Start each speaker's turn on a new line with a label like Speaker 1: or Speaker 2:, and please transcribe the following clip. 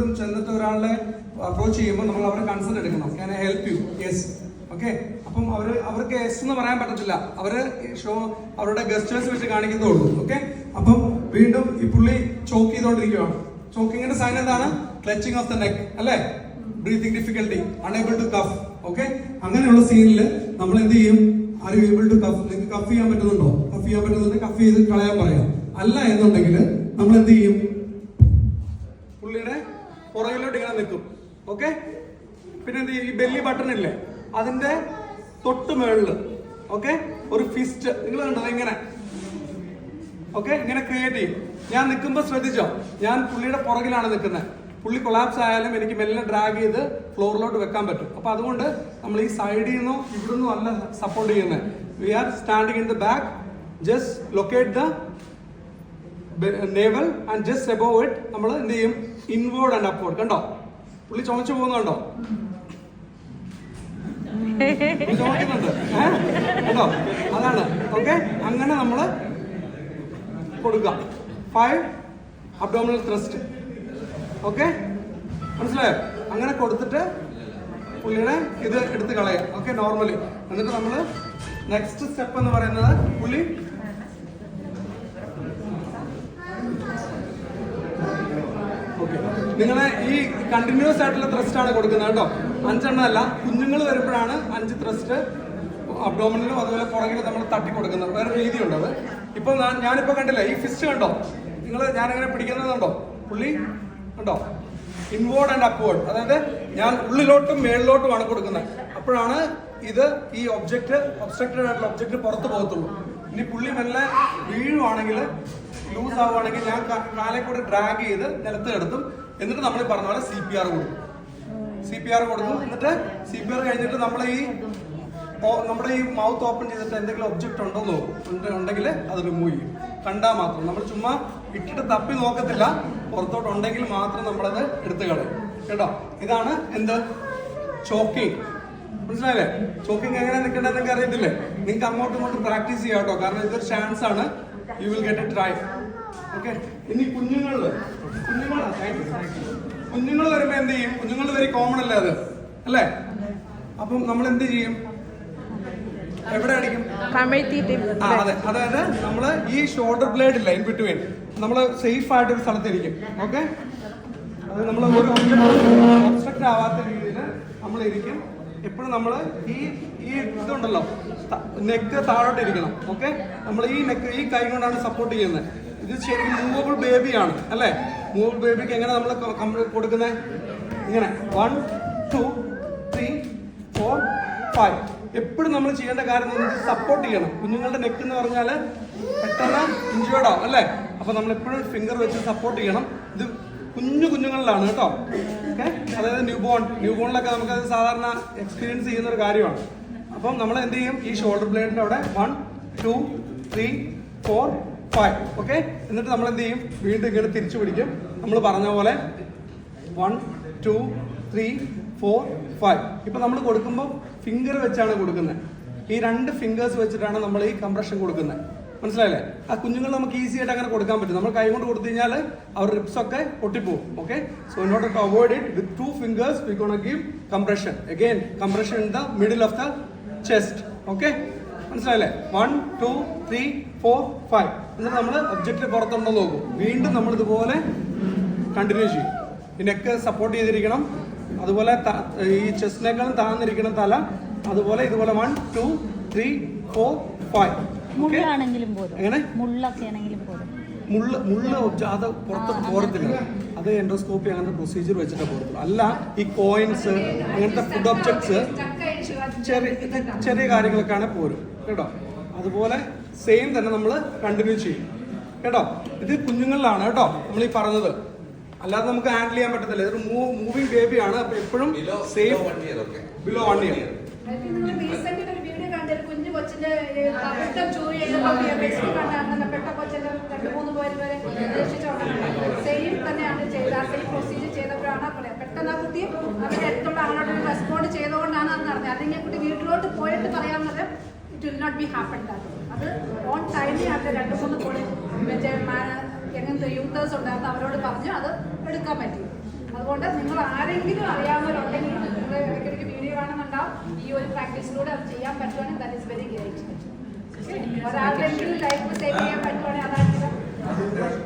Speaker 1: എപ്പോഴും ചെന്നിട്ട് ഒരാളെ അപ്രോച്ച് ചെയ്യുമ്പോൾ നമ്മൾ അവരെ കൺസേൺ എടുക്കണം. I help you yes okay അപ്പം അവർ അവർക്ക് എസ് എന്ന് പറയാൻ പറ്റത്തില്ല. അവർ ഷോ അവരുടെ ഗസ്റ്റേഴ്സ് വെച്ച് കാണിക്കുന്നേ ഉള്ളൂ. ഓക്കെ അപ്പം വീണ്ടും ഈ പുള്ളി ചോക്ക് ചെയ്തോണ്ടിരിക്കുകയാണ് ചോക്കിങ്ങിന്റെ സൈൻ എന്താണ്? ക്ലച്ചിങ് ഓഫ് ദ നെക്ക് അല്ലേ? Breathing difficulty unable to cough okay അങ്ങനെയുള്ള സീനിൽ നമ്മൾ എന്ത് ചെയ്യും? Are you able to cough നിങ്ങൾക്ക് കഫ് ചെയ്യാൻ പറ്റുന്നുണ്ടോ? കഫ് ചെയ്യാൻ പറ്റുന്നുണ്ടെങ്കിൽ കഫ് ചെയ്ത് കളയാൻ പറയാം. അല്ല എന്നുണ്ടെങ്കിൽ നമ്മൾ എന്ത് ചെയ്യും? പുള്ളിയുടെ പുറകിലോട്ട് ഇങ്ങനെ നിൽക്കും. ഓക്കെ പിന്നെ ഈ ബെല്ലി ബട്ടൺ ഇല്ലേ? അതിന്റെ തൊട്ട് മേളിൽ. ഓക്കെ ഒരു ഫിസ്റ്റ് നിങ്ങൾ കണ്ടോ ഇങ്ങനെ? ഓക്കെ ഇങ്ങനെ ക്രിയേറ്റ് ചെയ്യും. ഞാൻ നിൽക്കുമ്പോൾ ശ്രദ്ധിച്ചോ? ഞാൻ പുള്ളിയുടെ പുറകിലാണ് നിൽക്കുന്നത് പുള്ളി കൊളാപ്സ് ആയാലും എനിക്ക് മെല്ലെ ഡ്രാഗ് ചെയ്ത് ഫ്ലോറിലോട്ട് വെക്കാൻ പറ്റും. അപ്പൊ അതുകൊണ്ട് നമ്മൾ ഈ സൈഡിൽ നിന്നോ ഇവിടെ നിന്നോ അല്ല സപ്പോർട്ട് ചെയ്യുന്നത് we are standing in the back just locate the navel and just above it നമ്മൾ എന്ത് ചെയ്യും? ഇൻവേർഡ് ആൻഡ് അപ്വേർഡ് കണ്ടോ? പുള്ളി ചുമച്ചു പോകുന്നുണ്ടോ ചുമക്കുന്നുണ്ട്? കണ്ടോ? അതാണ്. ഓക്കെ അങ്ങനെ നമ്മൾ കൊടുക്കുക. ഫൈവ് അബ്ഡോമിനൽ ത്രസ്റ്റ് ഓക്കെ മനസ്സിലായോ? അങ്ങനെ കൊടുത്തിട്ട് പുള്ളിയുടെ ഇത് എടുത്ത് കളയാം ഓക്കെ നോർമലി എന്നിട്ട് നമ്മൾ നെക്സ്റ്റ് സ്റ്റെപ്പ് എന്ന് പറയുന്നത് പുള്ളി ഓക്കെ. നിങ്ങളെ ഈ കണ്ടിന്യൂസ് ആയിട്ടുള്ള ത്രസ്റ്റ് ആണ് കൊടുക്കുന്നത് കേട്ടോ. അഞ്ചെണ്ണം അല്ല കുഞ്ഞുങ്ങൾ വരുമ്പോഴാണ് അഞ്ച് ത്രസ്റ്റ് അബ്ഡോമിനിലും അതുപോലെ പുറകിലും നമ്മൾ തട്ടി കൊടുക്കുന്നത്. വേറെ രീതിയുണ്ട് അത്. ഇപ്പൊ ഞാനിപ്പോ കണ്ടില്ല ഈ ഫിസ്റ്റ് കണ്ടോ? നിങ്ങൾ ഞാനിങ്ങനെ പിടിക്കുന്നതുണ്ടോ പുള്ളി ഉണ്ടോ ഇൻവേർഡ് ആൻഡ് അപ്വേർഡ് അതായത് ഞാൻ ഉള്ളിലോട്ടും മേളിലോട്ടുമാണ് കൊടുക്കുന്നത്. അപ്പോഴാണ് ഇത് ഈ ഒബ്ജക്റ്റ് ഒബ്സ്ട്രക്റ്റഡ് ആയിട്ടുള്ള ഒബ്ജക്റ്റ് പുറത്ത് പോകത്തുള്ളൂ. ഇനി പുള്ളി മെല്ലെ വീഴുവാണെങ്കിൽ ലൂസ് ആവുകയാണെങ്കിൽ ഞാൻ കാലെ കൂടെ ഡ്രാഗ് ചെയ്ത് നിലത്ത് കിടത്തും എന്നിട്ട് നമ്മൾ പറഞ്ഞ പോലെ സി പി ആർ കൊടുക്കും. സി പി ആർ കൊടുക്കും എന്നിട്ട് സി പി ആർ കഴിഞ്ഞിട്ട് നമ്മൾ ഈ നമ്മുടെ ഈ മൗത്ത് ഓപ്പൺ ചെയ്തിട്ട് എന്തെങ്കിലും ഒബ്ജക്റ്റ് ഉണ്ടോ നോക്കും. ഉണ്ട്- ഉണ്ടെങ്കിൽ അത് റിമൂവ് ചെയ്യും. കണ്ടാൽ മാത്രം. നമ്മൾ ചുമ്മാ ഇട്ടിട്ട് തപ്പി നോക്കത്തില്ല. പുറത്തോട്ട് ഉണ്ടെങ്കിൽ മാത്രം നമ്മളത് എടുത്തു കളയും. കേട്ടോ? ഇതാണ് എന്ത്? ചോക്കിങ് മനസ്സിലായില്ലേ? ചോക്കിങ് എങ്ങനെ നിൽക്കേണ്ടത് നിങ്ങൾക്ക് അറിയത്തില്ലേ? നിങ്ങൾക്ക് അങ്ങോട്ടും ഇങ്ങോട്ടും പ്രാക്ടീസ് ചെയ്യാം കേട്ടോ. കാരണം ഇതൊരു ചാൻസ് ആണ്. You will get a try okay. ഇനി കുഞ്ഞുങ്ങളിൽ കുഞ്ഞുങ്ങൾ കുഞ്ഞുങ്ങൾ വരുമ്പോ എന്ത് ചെയ്യും? കുഞ്ഞുങ്ങൾ വെരി കോമൺ അല്ലേ അത്? അല്ലേ? അപ്പം നമ്മൾ എന്ത് ചെയ്യും? എവിടെ അടിക്കും? ആ അതെ. അതായത് നമ്മൾ ഈ ഷോൾഡർ ബ്ലേഡ് ഇല്ല ഇൻ ബിറ്റ്വീൻ നമ്മൾ സേഫ് ആയിട്ട് ഒരു സ്ഥലത്തിരിക്കും ഓക്കെ? അത് നമ്മൾ ഒരു ഒബ്സ്ട്രക്റ്റ് ആവാത്ത രീതിയിൽ നമ്മൾ ഇരിക്കും. എപ്പോഴും നമ്മൾ ഈ ഈ ഇതുണ്ടല്ലോ നെക്ക് താഴോട്ട് ഇരിക്കണം ഓക്കെ നമ്മൾ ഈ നെക്ക് ഈ കൈ കൊണ്ടാണ് സപ്പോർട്ട് ചെയ്യുന്നത്. ഇത് ശരിക്കും മൂവബിൾ ബേബിയാണ് അല്ലേ? മൂവബിൾ ബേബിക്ക് എങ്ങനെ നമ്മൾ കൊടുക്കുന്നത് ഇങ്ങനെ. One two three four five എപ്പോഴും നമ്മൾ ചെയ്യേണ്ട കാര്യം സപ്പോർട്ട് ചെയ്യണം. കുഞ്ഞുങ്ങളുടെ നെക്ക് എന്ന് പറഞ്ഞാൽ പെട്ടെന്ന് ഇഞ്ചുവേർഡ് ആവും അല്ലേ? അപ്പൊ നമ്മൾ എപ്പോഴും ഫിംഗർ വെച്ച് സപ്പോർട്ട് ചെയ്യണം. ഇത് കുഞ്ഞു കുഞ്ഞുങ്ങളിലാണ് കേട്ടോ? അതായത് ന്യൂ ബോൺ ന്യൂ ബോണിലൊക്കെ നമുക്ക് അത് സാധാരണ എക്സ്പീരിയൻസ് ചെയ്യുന്ന ഒരു കാര്യമാണ്. അപ്പം നമ്മൾ എന്ത് ചെയ്യും ഈ ഷോൾഡർ ബ്ലേഡിന്റെ അവിടെ one two three four five okay എന്നിട്ട് നമ്മൾ എന്ത് ചെയ്യും വീണ്ടും ഇങ്ങോട്ട് തിരിച്ചു പിടിക്കും. നമ്മൾ പറഞ്ഞ പോലെ one two three four five ഇപ്പൊ നമ്മൾ കൊടുക്കുമ്പോൾ ഫിംഗർ വെച്ചാണ് കൊടുക്കുന്നത്. ഈ രണ്ട് ഫിംഗേഴ്സ് വെച്ചിട്ടാണ് നമ്മൾ ഈ കംപ്രഷൻ കൊടുക്കുന്നത്. മനസ്സിലായില്ലേ? ആ കുഞ്ഞുങ്ങൾ നമുക്ക് ഈസി ആയിട്ട് അങ്ങനെ കൊടുക്കാൻ പറ്റും. നമ്മൾ കൈ കൊണ്ട് കൊടുത്തു കഴിഞ്ഞാൽ അവർ റിപ്സ് ഒക്കെ പൊട്ടിപ്പോവും okay so not to avoid it with two fingers we gonna give compression again compression in the middle of the chest okay മനസ്സിലായില്ലേ? One two three four five എന്നിട്ട് നമ്മൾ ഒബ്ജക്റ്റ് പുറത്തുണ്ടോ നോക്കും. വീണ്ടും നമ്മൾ ഇതുപോലെ കണ്ടിന്യൂ ചെയ്യും. ഈ നെക്ക് സപ്പോർട്ട് ചെയ്തിരിക്കണം. അതുപോലെ ഈ ചെസ്റ്റിനേക്കാളും താഴ്ന്നിരിക്കണം തല. അതുപോലെ ഇതുപോലെ one two three four five
Speaker 2: മുള്ളാണെങ്കിലും
Speaker 1: എങ്ങനെ?
Speaker 2: മുള്ളൊക്കെ ആണെങ്കിലും
Speaker 1: മുള്ള മുള്ള അത് പുറത്ത് പോരത്തില്ല. അത്. എൻഡോസ്കോപ്പി അങ്ങനത്തെ പ്രൊസീജിയർ വെച്ചിട്ട് പോരത്തുള്ളൂ. അല്ല ഈ കോയിൻസ് അങ്ങനത്തെ ഫുഡ് ഒബ്ജക്ട്സ് ചെറിയ ചെറിയ കാര്യങ്ങളൊക്കെയാണ് പോരും. കേട്ടോ? അതുപോലെ സെയിം തന്നെ നമ്മൾ കണ്ടിന്യൂ ചെയ്യും. കേട്ടോ? ഇത് കുഞ്ഞുങ്ങളിലാണ് കേട്ടോ നമ്മൾ ഈ പറഞ്ഞത്. അല്ലാതെ നമുക്ക് ഹാൻഡിൽ ചെയ്യാൻ പറ്റത്തില്ല. ഇതൊരു മൂവിങ് ബേബിയാണ് അപ്പൊ എപ്പോഴും സേഫ് ബിലോ വൺ ഇയർ
Speaker 3: കണ്ടൊരു കുഞ്ഞു കൊച്ചിന്റെ അബദ്ധം ചൂരി കണ്ടായിരുന്നല്ലോ. പെട്ട കൊച്ചിന്റെ രണ്ട് മൂന്ന് പേര് വരെ രക്ഷിച്ചോണ്ടാണ് സെയിം തന്നെയാണ് ചെയ്ത ആ സെയിം പ്രൊസീജിയർ ചെയ്തപ്പോഴാണ് പറയാം പെട്ടെന്ന് ആ കുട്ടി അവരുടെ അടുത്തുള്ള ആളോട് റെസ്പോണ്ട് ചെയ്തുകൊണ്ടാണ് അത് നടന്നത് അല്ലെങ്കിൽ കുട്ടി വീട്ടിലോട്ട് പോയിട്ട് പറയാമെന്നത് it will not be happen അത് ഓൺ ടൈമിൽ അത് രണ്ട് മൂന്ന് പൊളി മറ്റേ എങ്ങനത്തെ യൂത്തേഴ്സ് ഉണ്ടായിരുന്നു അവരോട് പറഞ്ഞു അത് എടുക്കാൻ പറ്റി. അതുകൊണ്ട് നിങ്ങൾ ആരെങ്കിലും അറിയാവുന്നവരുണ്ടെങ്കിൽ you will practice note of Jaya Patwana, that is very great. okay Or I will do like to say Jaya Patwana, that